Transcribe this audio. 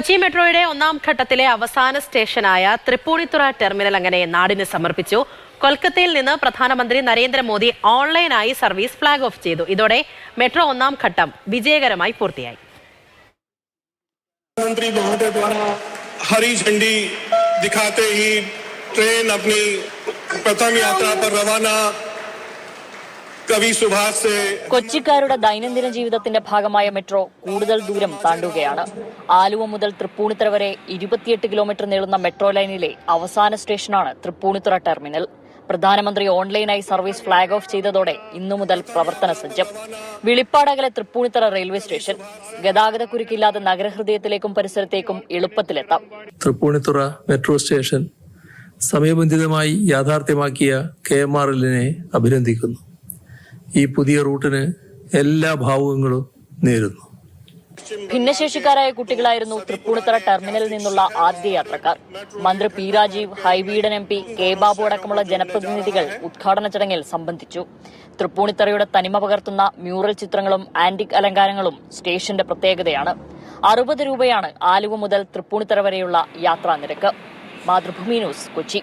കൊച്ചി മെട്രോയുടെ ഒന്നാം ഘട്ടത്തിലെ അവസാന സ്റ്റേഷനായ തൃപ്പൂണിത്തുറ ടെർമിനൽ അങ്ങനെ നാടിന് സമർപ്പിച്ചു കൊൽക്കത്തയിൽ നിന്ന് പ്രധാനമന്ത്രി നരേന്ദ്രമോദി ഓൺലൈനായി സർവീസ് ഫ്ളാഗ് ഓഫ് ചെയ്തു ഇതോടെ മെട്രോ ഒന്നാം ഘട്ടം വിജയകരമായി പൂർത്തിയായി प्रधानमंत्री महोदय द्वारा हरी झंडी दिखाते ही ट्रेन अपनी प्रथम यात्रा पर रवाना കവി സുഭാസ് കൊച്ചിക്കാരുടെ ദൈനംദിന ജീവിതത്തിന്റെ ഭാഗമായ മെട്രോ കൂടുതൽ ദൂരം താണ്ടുകയാണ്. ആലുവ മുതൽ തൃപ്പൂണിത്തുറ വരെ ഇരുപത്തിയെട്ട് കിലോമീറ്റർ നീളുന്ന മെട്രോ ലൈനിലെ അവസാന സ്റ്റേഷനാണ് തൃപ്പൂണിത്തുറ ടെർമിനൽ. പ്രധാനമന്ത്രി ഓൺലൈനായി സർവീസ് ഫ്ളാഗ് ഓഫ് ചെയ്തതോടെ ഇന്നു മുതൽ പ്രവർത്തന സജ്ജം. വിളിപ്പാടകലെ തൃപ്പൂണിത്തറ റെയിൽവേ സ്റ്റേഷൻ ഗതാഗത കുരുക്കില്ലാതെ നഗരഹൃദയത്തിലേക്കും പരിസരത്തേക്കും എളുപ്പത്തിലെത്താം. തൃപ്പൂണിത്തുറ മെട്രോ സ്റ്റേഷൻ സമയബന്ധിതമായി യാഥാർത്ഥ്യമാക്കിയ കെ എം ആർ എല്ലിനെ അഭിനന്ദിക്കുന്നു. ഈ പുതിയ റൂട്ടിന് എല്ലാ ഭാവുകങ്ങളും നേരുന്നു. ഭിന്നശേഷിക്കാരായ കുട്ടികളായിരുന്നു തൃപ്പൂണിത്തറ ടെർമിനലിൽ നിന്നുള്ള ആദ്യ യാത്രക്കാർ. മന്ത്രി P Rajeev Hibi Eden M P K Babu അടക്കമുള്ള ജനപ്രതിനിധികൾ ഉദ്ഘാടന ചടങ്ങിൽ സംബന്ധിച്ചു. തൃപ്പൂണിത്തറയുടെ തനിമ പകർത്തുന്ന മ്യൂറൽ ചിത്രങ്ങളും ആന്റിക് അലങ്കാരങ്ങളും സ്റ്റേഷന്റെ പ്രത്യേകതയാണ്. അറുപത് രൂപയാണ് ആലുവ മുതൽ തൃപ്പൂണിത്തറ വരെയുള്ള യാത്രാ നിരക്ക്. മാതൃഭൂമി ന്യൂസ് കൊച്ചി.